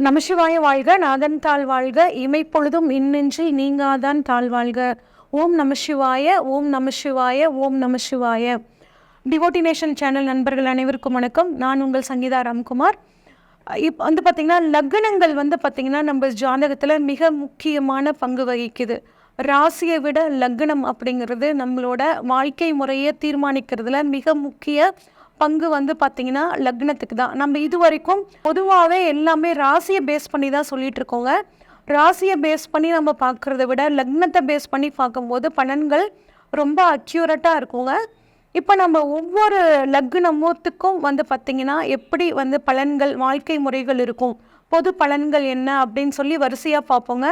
நமசிவாய வாழ்க நாதன் தாழ் வாழ்க இமைப்பொழுதும் இன்னின்றி நீங்காதான் தாழ் வாழ்க. ஓம் நமசிவாய ஓம் நமசிவாய ஓம் நமசிவாய. டிவோட்டினேஷன் சேனல் நண்பர்கள் அனைவருக்கும் வணக்கம். நான் உங்கள் சங்கீதா ராம்குமார். இப் வந்து பார்த்திங்கன்னா லக்னங்கள் வந்து பார்த்திங்கன்னா நம்ம ஜாதகத்தில் மிக முக்கியமான பங்கு வகிக்குது. ராசியை விட லக்னம் அப்படிங்கிறது நம்மளோட வாழ்க்கை முறையை தீர்மானிக்கிறதுல மிக முக்கிய பங்கு வந்து பார்த்திங்கன்னா லக்னத்துக்கு தான். நம்ம இது வரைக்கும் பொதுவாகவே எல்லாமே ராசியை பேஸ் பண்ணி தான் சொல்லிட்டு இருக்கோங்க. ராசியை பேஸ் பண்ணி நம்ம பார்க்குறத விட லக்னத்தை பேஸ் பண்ணி பார்க்கும்போது பலன்கள் ரொம்ப அக்யூரட்டாக இருக்குங்க. இப்போ நம்ம ஒவ்வொரு லக்னமூத்துக்கும் வந்து பார்த்திங்கன்னா எப்படி வந்து பலன்கள் வாழ்க்கை முறைகள் இருக்கும்? பொது பலன்கள் என்ன அப்படின்னு சொல்லி வரிசையாக பார்ப்போங்க.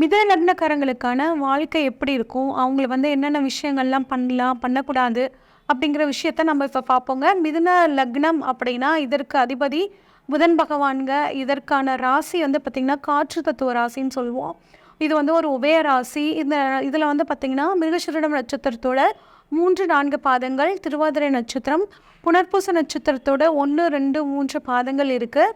மித லக்னக்காரங்களுக்கான வாழ்க்கை எப்படி இருக்கும்? அவங்கள வந்து என்னென்ன விஷயங்கள்லாம் பண்ணலாம் பண்ணக்கூடாது? அப்படிங்கிற விஷயத்த நம்ம இப்போ பார்ப்போங்க. மிதுன லக்னம் அப்படின்னா இதற்கு அதிபதி புதன் பகவான்க இதற்கான ராசி வந்து பார்த்திங்கன்னா காற்று தத்துவ ராசின்னு சொல்லுவோம். இது வந்து ஒரு உபய ராசி. இந்த இதில் வந்து பார்த்திங்கன்னா மிருகசுரிடம் நட்சத்திரத்தோட மூன்று நான்கு பாதங்கள். திருவாதிரை நட்சத்திரம் புனர்பூச நட்சத்திரத்தோட ஒன்று ரெண்டு மூன்று பாதங்கள் இருக்குது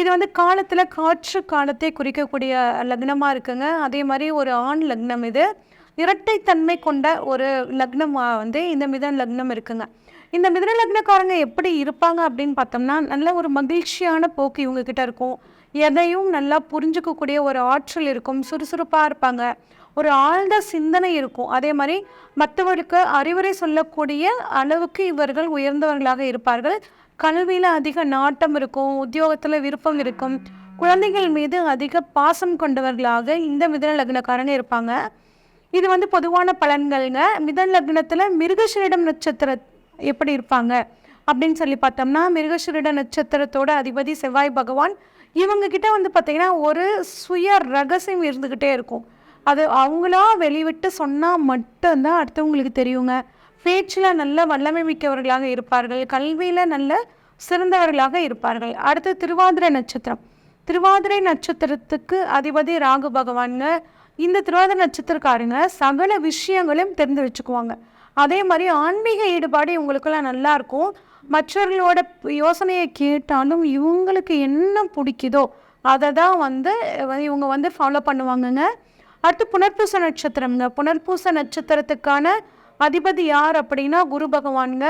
இது வந்து காலத்தில் காற்று காலத்தை குறிக்கக்கூடிய லக்னமாக இருக்குங்க. அதே மாதிரி ஒரு ஆண் லக்னம் இது. இரட்டைத்தன்மை கொண்ட ஒரு லக்னம் வந்து இந்த மிதன் லக்னம் இருக்குங்க. இந்த மிதன லக்னக்காரங்க எப்படி இருப்பாங்க அப்படின்னு பார்த்தோம்னா நல்ல ஒரு மகிழ்ச்சியான போக்கு இவங்க கிட்ட இருக்கும். எதையும் நல்லா புரிஞ்சுக்கக்கூடிய ஒரு ஆற்றல் இருக்கும் சுறுசுறுப்பாக இருப்பாங்க. ஒரு ஆழ்ந்த சிந்தனை இருக்கும். அதே மாதிரி மற்றவர்களுக்கு அறிவுரை சொல்லக்கூடிய அளவுக்கு இவர்கள் உயர்ந்தவர்களாக இருப்பார்கள். கல்வியில் அதிக நாட்டம் இருக்கும் உத்தியோகத்தில் விருப்பம் இருக்கும். குழந்தைகள் மீது அதிக பாசம் கொண்டவர்களாக இந்த மிதன லக்னக்காரங்க இருப்பாங்க. இது வந்து பொதுவான பலன்கள்ங்க. மிதன் லக்னத்தில் மிருகசரிடம் நட்சத்திர எப்படி இருப்பாங்க? அப்படின்னு சொல்லி பார்த்தோம்னா மிருகஷிரிட நட்சத்திரத்தோட அதிபதி செவ்வாய் பகவான் இவங்க கிட்ட வந்து பார்த்தீங்கன்னா ஒரு சுய ரகசியம் இருந்துக்கிட்டே இருக்கும். அது அவங்களா வெளிவிட்டு சொன்னால் மட்டும்தான் அடுத்தவங்களுக்கு தெரியுங்க. பேச்சில் நல்ல வல்லமை மிக்கவர்களாக இருப்பார்கள். கல்வியில் நல்ல சிறந்தவர்களாக இருப்பார்கள். அடுத்து திருவாதிரை நட்சத்திரம். திருவாதிரை நட்சத்திரத்துக்கு அதிபதி ராகு பகவானுங்க. இந்த திருவாத நட்சத்திரக்காரங்க சகல விஷயங்களையும் தெரிந்து வச்சுக்குவாங்க. அதே மாதிரி ஆன்மீக ஈடுபாடு இவங்களுக்கெல்லாம் நல்லாயிருக்கும் மற்றவர்களோட யோசனையை கேட்டாலும் இவங்களுக்கு என்ன பிடிக்குதோ அதை தான் வந்து இவங்க வந்து ஃபாலோ பண்ணுவாங்கங்க. அடுத்து புனர்பூச நட்சத்திரம்ங்க. புனர்பூச நட்சத்திரத்துக்கான அதிபதி யார் அப்படின்னா குரு பகவானுங்க.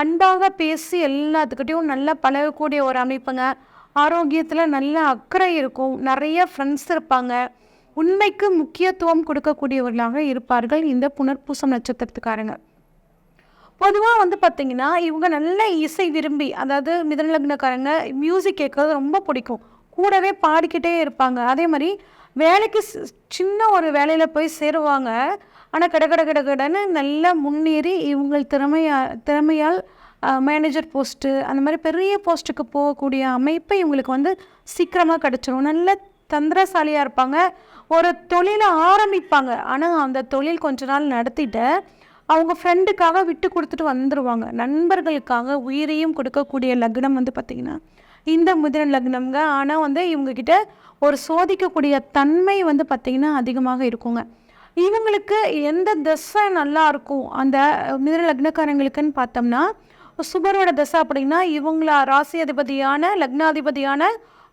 அன்பாக பேசி எல்லாத்துக்கிட்டையும் நல்லா பழகக்கூடிய ஒரு அமைப்புங்க. ஆரோக்கியத்தில் நல்ல அக்கறை இருக்கும். நிறைய ஃப்ரெண்ட்ஸ் இருப்பாங்க. உண்மைக்கு முக்கியத்துவம் கொடுக்கக்கூடியவர்களாக இருப்பார்கள் இந்த புனர்பூசம் நட்சத்திரத்துக்காரங்க. பொதுவாக வந்து பார்த்திங்கன்னா இவங்க நல்ல இசை விரும்பி அதாவது மிதநலக்னக்காரங்க மியூசிக் கேட்கறது ரொம்ப பிடிக்கும். கூடவே பாடிக்கிட்டே இருப்பாங்க. அதே மாதிரி வேலைக்கு சி- சின்ன ஒரு வேலையில் போய் சேருவாங்க. ஆனால் கட கட கட கடன்னு நல்லா முன்னேறி இவங்கள் திறமையா திறமையால் மேனேஜர் போஸ்ட்டு அந்த மாதிரி பெரிய போஸ்ட்டுக்கு போகக்கூடிய அமைப்பு இவங்களுக்கு வந்து சீக்கிரமாக கிடச்சிரும். நல்ல தந்திரசாலியாக இருப்பாங்க. ஒரு தொழிலை ஆரம்பிப்பாங்க. ஆனால் அந்த தொழில் கொஞ்ச நாள் நடத்திட்டு அவங்க ஃப்ரெண்டுக்காக விட்டு கொடுத்துட்டு வந்துடுவாங்க நண்பர்களுக்காக உயிரையும் கொடுக்கக்கூடிய லக்னம் வந்து பார்த்திங்கன்னா இந்த முதல் லக்னம்ங்க. ஆனால் வந்து இவங்கக்கிட்ட ஒரு சோதிக்கக்கூடிய தன்மை வந்து பார்த்திங்கன்னா அதிகமாக இருக்குங்க. இவங்களுக்கு எந்த திசை நல்லா இருக்கும்? அந்த மிதிர லக்னக்காரங்களுக்குன்னு பார்த்தோம்னா சுபரோட திசை அப்படின்னா இவங்கள ராசி அதிபதியான லக்னாதிபதியான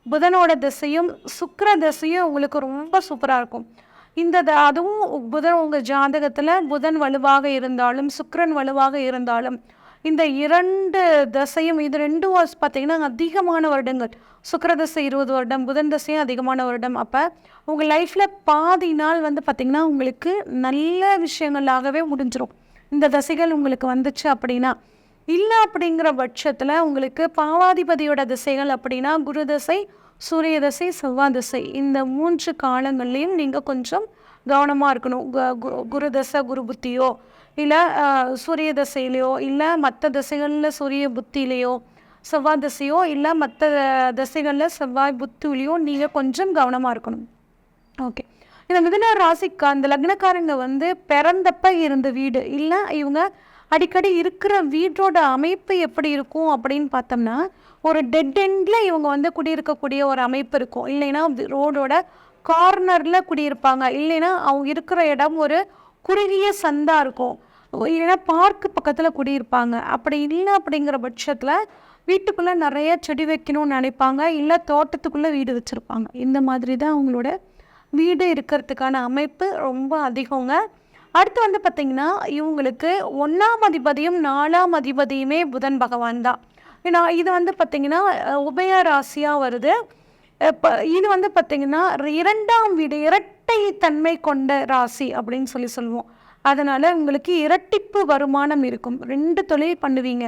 புதனோட திசையும் சுக்கர திசையும் உங்களுக்கு ரொம்ப சூப்பராக இருக்கும். இந்த த- அதுவும் புதன் உங்கள் ஜாதகத்தில் புதன் வலுவாக இருந்தாலும் சுக்கரன் வலுவாக இருந்தாலும் இந்த இரண்டு தசையும் இது ரெண்டும் பார்த்தீங்கன்னா அதிகமான வருடங்கள். சுக்கர தசை இருபது வருடம் புதன் தசையும் அதிகமான வருடம். அப்போ உங்கள் லைஃப்பில் பாதி நாள் வந்து பார்த்திங்கன்னா உங்களுக்கு நல்ல விஷயங்களாகவே முடிஞ்சிடும் இந்த தசைகள் உங்களுக்கு வந்துச்சு அப்படின்னா இல்லை அப்படிங்கிற பட்சத்தில் உங்களுக்கு பாவாதிபதியோட திசைகள் அப்படின்னா குரு தசை சூரிய தசை செவ்வாய் திசை. இந்த மூன்று காலங்கள்லையும் நீங்கள் கொஞ்சம் கவனமாக இருக்கணும். கு- கு- குரு தசை குரு புத்தியோ இல்லை சூரிய தசையிலையோ இல்லை மற்ற திசைகளில் சூரிய புத்தியிலையோ செவ்வாய் திசையோ இல்லை மற்ற திசைகளில் செவ்வாய் புத்திலையோ நீங்கள் கொஞ்சம் கவனமாக இருக்கணும். ஓகே. இந்த மிதுன ராசிக்கு அந்த லக்னக்காரங்க வந்து பிறந்தப்ப இருந்த வீடு. இல்லை இவங்க அடிக்கடி இருக்கிற வீட்டோட அமைப்பு எப்படி இருக்கும் அப்படின்னு பார்த்தோம்னா ஒரு டெட் எண்டில் இவங்க வந்து குடியிருக்கக்கூடிய ஒரு அமைப்பு இருக்கும். இல்லைன்னா ரோடோட கார்னரில் குடியிருப்பாங்க. இல்லைன்னா அவங்க இருக்கிற இடம் ஒரு குறுகிய சந்தா இருக்கும். இல்லைன்னா பார்க்கு பக்கத்தில் குடியிருப்பாங்க. அப்படி இல்லை அப்படிங்கிற பட்சத்தில் வீட்டுக்குள்ளே நிறைய செடி வைக்கணும்னு நினைப்பாங்க. இல்லை தோட்டத்துக்குள்ளே வீடு வச்சுருப்பாங்க. இந்த மாதிரி தான் அவங்களோட வீடு இருக்கிறதுக்கான அமைப்பு ரொம்ப அதிகங்க. அடுத்து வந்து பார்த்திங்கன்னா இவங்களுக்கு ஒன்றாம் அதிபதியும் நாலாம் அதிபதியுமே புதன் பகவான் தான். ஏன்னா இது வந்து பார்த்திங்கன்னா உபய ராசியாக வருது. இப்போ இது வந்து பார்த்திங்கன்னா இரண்டாம் வீடு இரட்டை தன்மை கொண்ட ராசி அப்படின்னு சொல்லி சொல்லுவோம். அதனால் உங்களுக்கு இரட்டிப்பு வருமானம் இருக்கும். ரெண்டு தொழில் பண்ணுவீங்க.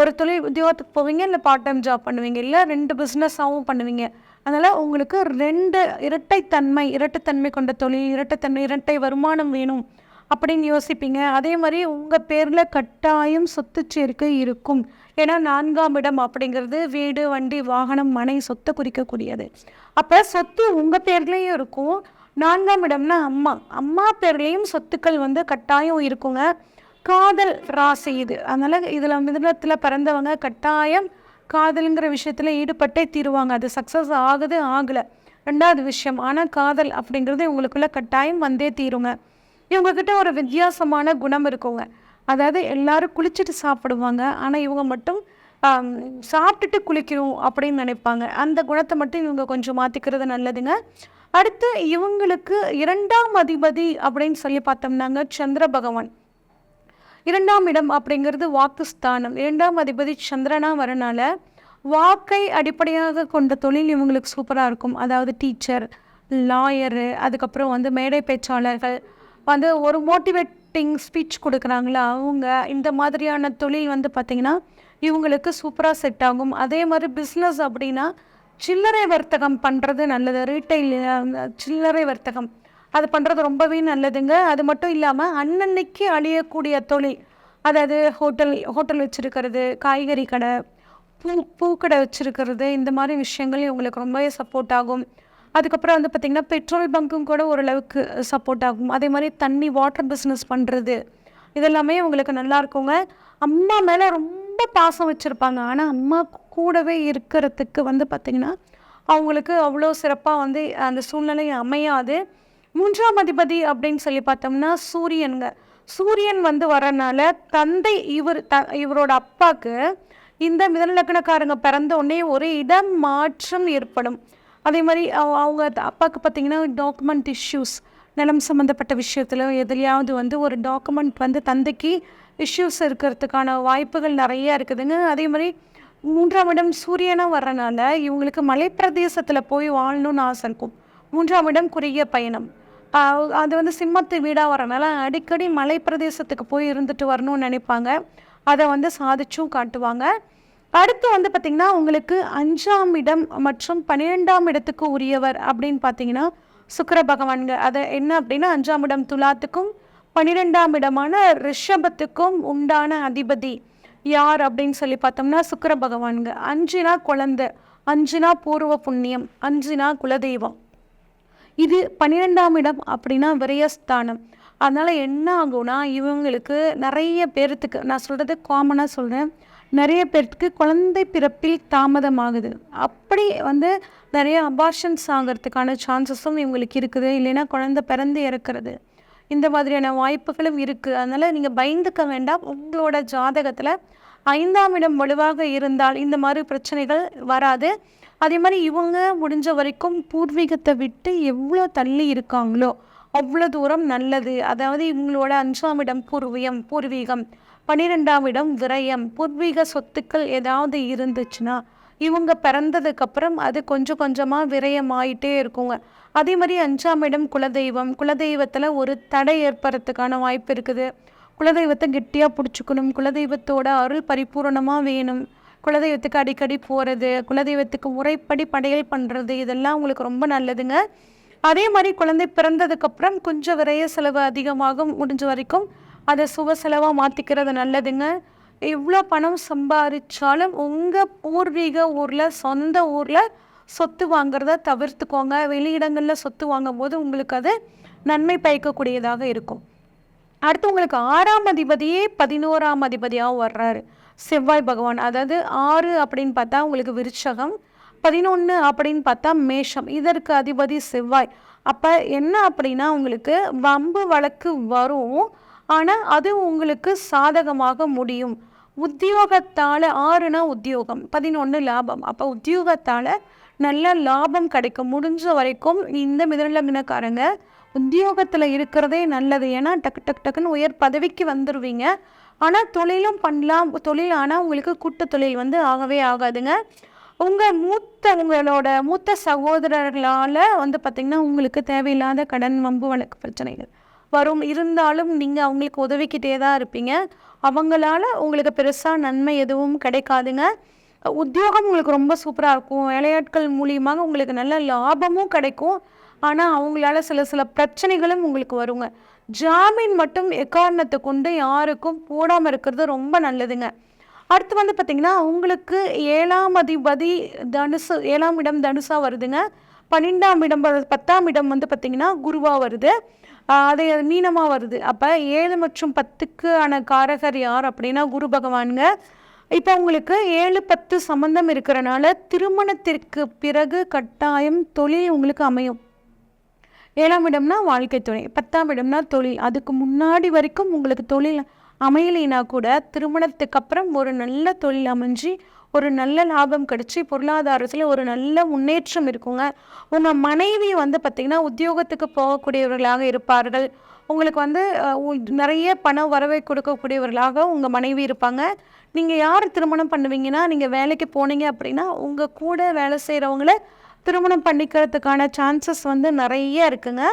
ஒரு தொழில் உத்தியோகத்துக்கு போவீங்க இல்லை பார்ட் டைம் ஜாப் பண்ணுவீங்க இல்லை ரெண்டு பிஸ்னஸாகவும் பண்ணுவீங்க. அதனால் உங்களுக்கு ரெண்டு இரட்டைத்தன்மை இரட்டைத்தன்மை கொண்ட தொழில் இரட்டைத்தன்மை இரட்டை வருமானம் வேணும். அப்படின்னு யோசிப்பீங்க. அதே மாதிரி உங்கள் பேரில் கட்டாயம் சொத்து சேர்க்கை இருக்கும். ஏன்னா நான்காம் இடம் அப்படிங்கிறது வீடு வண்டி வாகனம் மனை சொத்தை குறிக்கக்கூடியது. அப்போ சொத்து உங்கள் பேர்லேயும் இருக்கும். நான்காம் இடம்னா அம்மா. அம்மா பேர்லேயும் சொத்துக்கள் வந்து கட்டாயம் இருக்குங்க. காதல் ராசி இது. அதனால் இதில் மிதனத்தில் பிறந்தவங்க கட்டாயம் காதலுங்கிற விஷயத்தில் ஈடுபட்டே தீருவாங்க. அது சக்ஸஸ் ஆகுது ஆகலை. ரெண்டாவது விஷயம் ஆனால் காதல் அப்படிங்கிறது இவங்களுக்குள்ள கட்டாயம் வந்தே தீருங்க. இவங்கக்கிட்ட ஒரு வித்தியாசமான குணம் இருக்குங்க. அதாவது எல்லாரும் குளிச்சுட்டு சாப்பிடுவாங்க. ஆனால் இவங்க மட்டும் சாப்பிட்டுட்டு குளிக்கணும் அப்படின்னு நினைப்பாங்க. அந்த குணத்தை மட்டும் இவங்க கொஞ்சம் மாற்றிக்கிறது நல்லதுங்க. அடுத்து இவங்களுக்கு இரண்டாம் அதிபதி அப்படின்னு சொல்லி பார்த்தோம்னாங்க சந்திர பகவான். இரண்டாம் இடம் அப்படிங்கிறது வாக்குஸ்தானம். இரண்டாம் அதிபதி சந்திரனா வரனால வாக்கை அடிப்படையாக கொண்ட தொழில் இவங்களுக்கு சூப்பராக இருக்கும். அதாவது டீச்சர் லாயரு அதுக்கப்புறம் வந்து மேடை பேச்சாளர்கள் வந்து ஒரு மோட்டிவேட்டிங் ஸ்பீச் கொடுக்குறாங்களா? அவங்க இந்த மாதிரியான தொழில் வந்து பார்த்திங்கன்னா இவங்களுக்கு சூப்பராக செட் ஆகும். அதே மாதிரி பிஸ்னஸ் அப்படின்னா சில்லறை வர்த்தகம் பண்ணுறது நல்லது. ரீட்டைல் சில்லறை வர்த்தகம். அது பண்ணுறது ரொம்பவே நல்லதுங்க. அது மட்டும் இல்லாமல் அன்னன்னைக்கு அழியக்கூடிய தொழில். அதாவது ஹோட்டல் ஹோட்டல் வச்சுருக்கிறது காய்கறி கடை பூ பூக்கடை வச்சுருக்கிறது இந்த மாதிரி விஷயங்கள் இவங்களுக்கு ரொம்பவே சப்போர்ட் ஆகும். அதுக்கப்புறம் வந்து பார்த்திங்கன்னா பெட்ரோல் பங்க்கும் கூட ஓரளவுக்கு சப்போர்ட் ஆகும். அதே மாதிரி தண்ணி வாட்டர் பிஸ்னஸ் பண்ணுறது இதெல்லாமே உங்களுக்கு நல்லா இருக்குங்க. அம்மா மேலே ரொம்ப பாசம் வச்சுருப்பாங்க. ஆனால் அம்மா கூடவே இருக்கிறதுக்கு வந்து பார்த்திங்கன்னா அவங்களுக்கு அவ்வளோ சிறப்பாக வந்து அந்த சூழ்நிலை அமையாது. மூன்றாம் அதிபதி அப்படின்னு சொல்லி பார்த்தோம்னா சூரியனுங்க. சூரியன் வந்து வரனால தந்தை இவர் த இவரோட அப்பாவுக்கு இந்த மிதலக்கணக்காரங்க பிறந்த உடனே ஒரு இடம் மாற்றம் ஏற்படும். அதே மாதிரி அவங்க அப்பாவுக்கு பார்த்தீங்கன்னா டாக்குமெண்ட் இஷ்யூஸ் நிலம் சம்மந்தப்பட்ட விஷயத்தில் எதுலையாவது வந்து ஒரு டாக்குமெண்ட் வந்து தந்தைக்கு இஷ்யூஸ் இருக்கிறதுக்கான வாய்ப்புகள் நிறைய இருக்குதுங்க அதே மாதிரி மூன்றாம் இடம் சூரியனாக வர்றனால இவங்களுக்கு மலைப்பிரதேசத்தில் போய் வாழணும்னு ஆசை இருக்கும். மூன்றாம் இடம் குறுகிய பயணம். அது வந்து சிம்மத்து வீடாக வரனால அடிக்கடி மலைப்பிரதேசத்துக்கு போய் இருந்துட்டு வரணும்னு நினைப்பாங்க. அதை வந்து சாதிச்சும் காட்டுவாங்க. அடுத்து வந்து பார்த்திங்கன்னா உங்களுக்கு அஞ்சாம் இடம் மற்றும் பன்னிரெண்டாம் இடத்துக்கு உரியவர் அப்படின்னு பார்த்தீங்கன்னா சுக்கர பகவான்க அதை என்ன அப்படின்னா அஞ்சாம் இடம் துலாத்துக்கும் பன்னிரெண்டாம் இடமான ரிஷபத்துக்கும் உண்டான அதிபதி யார் அப்படின்னு சொல்லி பார்த்தோம்னா சுக்கர பகவான்க அஞ்சுனா குழந்தை அஞ்சுனா பூர்வ புண்ணியம் அஞ்சுனா குலதெய்வம். இது பன்னிரெண்டாம் இடம் அப்படின்னா விரயஸ்தானம். அதனால் என்ன ஆகும்னா இவங்களுக்கு நிறைய பேர்த்துக்கு நான் சொல்கிறது காமனாக சொல்கிறேன் நிறைய பேர்த்துக்கு குழந்தை பிறப்பில் தாமதமாகுது. அப்படி வந்து நிறைய அபார்ஷன்ஸ் ஆகிறதுக்கான சான்சஸும் இவங்களுக்கு இருக்குது. இல்லைன்னா குழந்தை பிறந்து இறக்குறது. இந்த மாதிரியான வாய்ப்புகளும் இருக்குது அதனால் நீங்கள் பயந்துக்க வேண்டாம். உங்களோட ஜாதகத்தில் ஐந்தாம் இடம் வலுவாக இருந்தால் இந்த மாதிரி பிரச்சனைகள் வராது. அதே மாதிரி இவங்க முடிஞ்ச வரைக்கும் பூர்வீகத்தை விட்டு எவ்வளோ தள்ளி இருக்காங்களோ அவ்வளோ தூரம் நல்லது. அதாவது இவங்களோட அஞ்சாம் இடம் பூர்வீகம் பூர்வீகம். பன்னிரெண்டாம் இடம் விரயம். பூர்வீக சொத்துக்கள் ஏதாவது இருந்துச்சுன்னா இவங்க பிறந்ததுக்கப்புறம் அது கொஞ்சம் கொஞ்சமாக விரயமாயிட்டே இருக்குங்க. அதே மாதிரி அஞ்சாம் இடம் குலதெய்வம். குலதெய்வத்தில் ஒரு தடை ஏற்படுறதுக்கான வாய்ப்பு இருக்குது. குலதெய்வத்தை கெட்டியாக பிடிச்சிக்கணும். குலதெய்வத்தோட அருள் பரிபூரணமாக வேணும். குலதெய்வத்துக்கு அடிக்கடி போகிறது குலதெய்வத்துக்கு உரைப்படி படையல் பண்ணுறது இதெல்லாம் உங்களுக்கு ரொம்ப நல்லதுங்க. அதே மாதிரி குழந்தை பிறந்ததுக்கப்புறம் கொஞ்சம் விரைய செலவு அதிகமாகும் முடிஞ்ச வரைக்கும் அதை சுப செலவாக மாற்றிக்கிறது நல்லதுங்க. எவ்வளோ பணம் சம்பாதிச்சாலும் உங்கள் பூர்வீக ஊரில் சொந்த ஊரில் சொத்து வாங்குறத தவிர்த்துக்கோங்க. வெளியிடங்களில் சொத்து வாங்கும்போது உங்களுக்கு அது நன்மை பயக்கக்கூடியதாக இருக்கும். அடுத்து உங்களுக்கு ஆறாம் அதிபதியே பதினோராம் அதிபதியாக வர்றாரு. செவ்வாய் பகவான் அதாவது ஆறு அப்படின்னு பார்த்தா உங்களுக்கு விருச்சகம் பதினொன்று அப்படின்னு பார்த்தா மேஷம். இதற்கு அதிபதி செவ்வாய். அப்போ என்ன அப்படின்னா உங்களுக்கு வம்பு வழக்கு வரும். ஆனால் அது உங்களுக்கு சாதகமாக முடியும். உத்தியோகத்தால் ஆறுனா உத்தியோகம் பதினொன்று லாபம். அப்போ உத்தியோகத்தால் நல்ல லாபம் கிடைக்கும். முடிஞ்ச வரைக்கும் இந்த மிதலக்னக்காரங்க உத்தியோகத்தில் இருக்கிறதே நல்லது. ஏன்னா டக்கு டக்கு டக்குன்னு உயர் பதவிக்கு வந்துடுவீங்க ஆனால் தொழிலும் பண்ணலாம். தொழில் ஆனால் உங்களுக்கு கூட்டு தொழில் வந்து ஆகவே ஆகாதுங்க. உங்கள் மூத்த உங்களோட மூத்த சகோதரர்களால் வந்து பார்த்திங்கன்னா உங்களுக்கு தேவையில்லாத கடன் வம்பு வழக்கு பிரச்சனைகள். வரும். இருந்தாலும் நீங்கள் அவங்களுக்கு உதவிக்கிட்டே தான் இருப்பீங்க. அவங்களால உங்களுக்கு பெருசாக நன்மை எதுவும் கிடைக்காதுங்க. உத்தியோகம் உங்களுக்கு ரொம்ப சூப்பராக இருக்கும். வேலையாட்கள் மூலியமாக உங்களுக்கு நல்ல லாபமும் கிடைக்கும். ஆனால் அவங்களால சில சில பிரச்சனைகளும் உங்களுக்கு வருங்க. ஜாமீன் மட்டும் எக்காரணத்தை கொண்டு யாருக்கும் போடாமல் இருக்கிறது ரொம்ப நல்லதுங்க. அடுத்து வந்து பார்த்திங்கன்னா உங்களுக்கு ஏழாம் அதிபதி தனுசு ஏழாம் இடம் தனுசாக வருதுங்க. பன்னெண்டாம் இடம் பத்தாம் இடம் வந்து பார்த்திங்கன்னா குருவாக வருது. அது மீனமாக வருது. அப்போ ஏழு மற்றும் பத்துக்கு ஆன காரகர் யார் அப்படின்னா குரு பகவான்ங்க. இப்போ உங்களுக்கு ஏழு பத்து சம்பந்தம் இருக்கிறனால திருமணத்திற்கு பிறகு கட்டாயம் தொழில் உங்களுக்கு அமையும். ஏழாம் இடம்னா வாழ்க்கை துணை பத்தாம் இடம்னா தொழில். அதுக்கு முன்னாடி வரைக்கும் உங்களுக்கு தொழில் அமையலைனா கூட திருமணத்துக்கு அப்புறம் ஒரு நல்ல தொழில் அமைஞ்சு ஒரு நல்ல லாபம் கிடச்சி பொருளாதாரத்தில் ஒரு நல்ல முன்னேற்றம் இருக்குங்க. உங்கள் மனைவி வந்து பார்த்திங்கன்னா உத்தியோகத்துக்கு போகக்கூடியவர்களாக இருப்பார்கள். உங்களுக்கு வந்து நிறைய பண வரவை கொடுக்கக்கூடியவர்களாக உங்கள் மனைவி இருப்பாங்க. நீங்கள் யார் திருமணம் பண்ணுவீங்கன்னா நீங்கள் வேலைக்கு போனீங்க அப்படின்னா உங்கள் கூட வேலை செய்கிறவங்கள திருமணம் பண்ணிக்கிறதுக்கான சான்சஸ் வந்து நிறைய இருக்குங்க.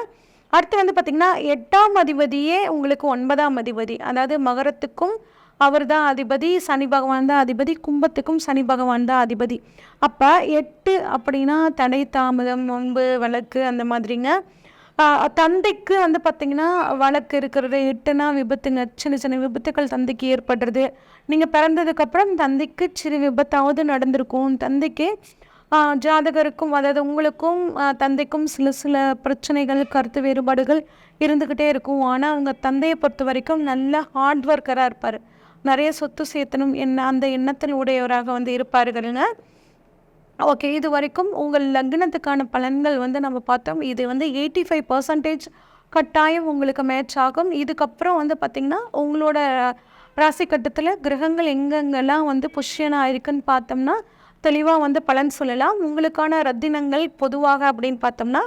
அடுத்து வந்து பார்த்திங்கன்னா எட்டாம் அதிபதியே உங்களுக்கு ஒன்பதாம் அதிபதி. அதாவது மகரத்துக்கும் அவர் தான் அதிபதி சனி பகவான் தான் அதிபதி கும்பத்துக்கும் சனி பகவான் தான் அதிபதி. அப்போ எட்டு அப்படின்னா தடை தாமதம் நொன்பு வழக்கு அந்த மாதிரிங்க. தந்தைக்கு வந்து பார்த்திங்கன்னா வழக்கு இருக்கிறது எட்டுனா விபத்துங்க சின்ன சின்ன விபத்துக்கள் தந்தைக்கு ஏற்படுறது. நீங்கள் பிறந்ததுக்கப்புறம் தந்தைக்கு சிறு விபத்தாவது நடந்திருக்கும். தந்தைக்கு ஜாதகருக்கும் அதாவது உங்களுக்கும் தந்தைக்கும் சில சில பிரச்சனைகள் கருத்து வேறுபாடுகள் இருந்துக்கிட்டே இருக்கும். ஆனால் அவங்க தந்தையை பொறுத்த வரைக்கும் நல்ல ஹார்ட் ஒர்க்கராக இருப்பார். நிறைய சொத்து சேர்த்தணும். என்ன அந்த எண்ணத்தில் உடையவராக வந்து இருப்பார்கள்ங்க ஓகே இது வரைக்கும் உங்கள் லக்னத்துக்கான பலன்கள் வந்து நம்ம பார்த்தோம். இது வந்து எயிட்டி ஃபைவ் பர்சன்டேஜ் கட்டாயம் உங்களுக்கு மேட்ச் ஆகும். இதுக்கப்புறம் வந்து பார்த்திங்கன்னா உங்களோட ராசி கட்டத்தில் கிரகங்கள் எங்கெங்கெல்லாம் வந்து புஷ்யனாக இருக்குன்னு பார்த்தோம்னா தெளிவாக வந்து பலன் சொல்லலாம். உங்களுக்கான ரத்தினங்கள் பொதுவாக அப்படின்னு பார்த்தோம்னா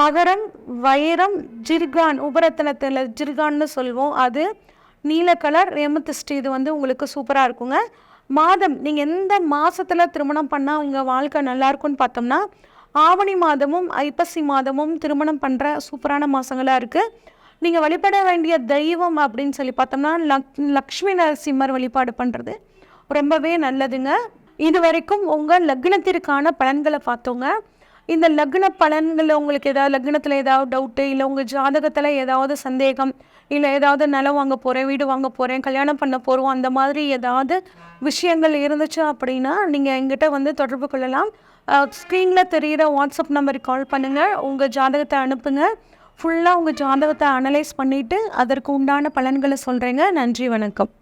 மகரம் வைரம் ஜிர்கான் உபரத்தனத்தில் ஜிர்கான்னு சொல்லுவோம். அது நீல கலர் ரேமத்திஸ்ட் இது வந்து உங்களுக்கு சூப்பராக இருக்குங்க. மாதம் நீங்கள் எந்த மாதத்தில் திருமணம் பண்ணால் உங்கள் வாழ்க்கை நல்லாயிருக்குன்னு பார்த்தோம்னா ஆவணி மாதமும் ஐப்பசி மாதமும் திருமணம் பண்ணுற சூப்பரான மாதங்களாக இருக்குது நீங்கள் வழிபட வேண்டிய தெய்வம் அப்படின்னு சொல்லி பார்த்தோம்னா லக் லக்ஷ்மி நரசிம்மர் வழிபாடு பண்ணுறது ரொம்பவே நல்லதுங்க. இது வரைக்கும் உங்கள் லக்னத்திற்கான பலன்களை பார்த்தோங்க. இந்த லக்ன பலன்களில் உங்களுக்கு ஏதாவது லக்னத்தில் ஏதாவது டவுட்டு இல்லை உங்கள் ஜாதகத்தில் ஏதாவது சந்தேகம் இல்லை ஏதாவது நிலம் வாங்க போகிறேன் வீடு வாங்க போகிறேன் கல்யாணம் பண்ண போகிறோம் அந்த மாதிரி ஏதாவது விஷயங்கள் இருந்துச்சு அப்படின்னா நீங்கள் எங்கிட்ட வந்து தொடர்பு கொள்ளலாம். ஸ்க்ரீனில் தெரிகிற வாட்ஸ்அப் நம்பருக்கு கால் பண்ணுங்கள் உங்கள் ஜாதகத்தை அனுப்புங்க. ஃபுல்லாக உங்கள் ஜாதகத்தை அனலைஸ் பண்ணிவிட்டு அதற்கு உண்டான பலன்களை சொல்கிறேங்க நன்றி வணக்கம்.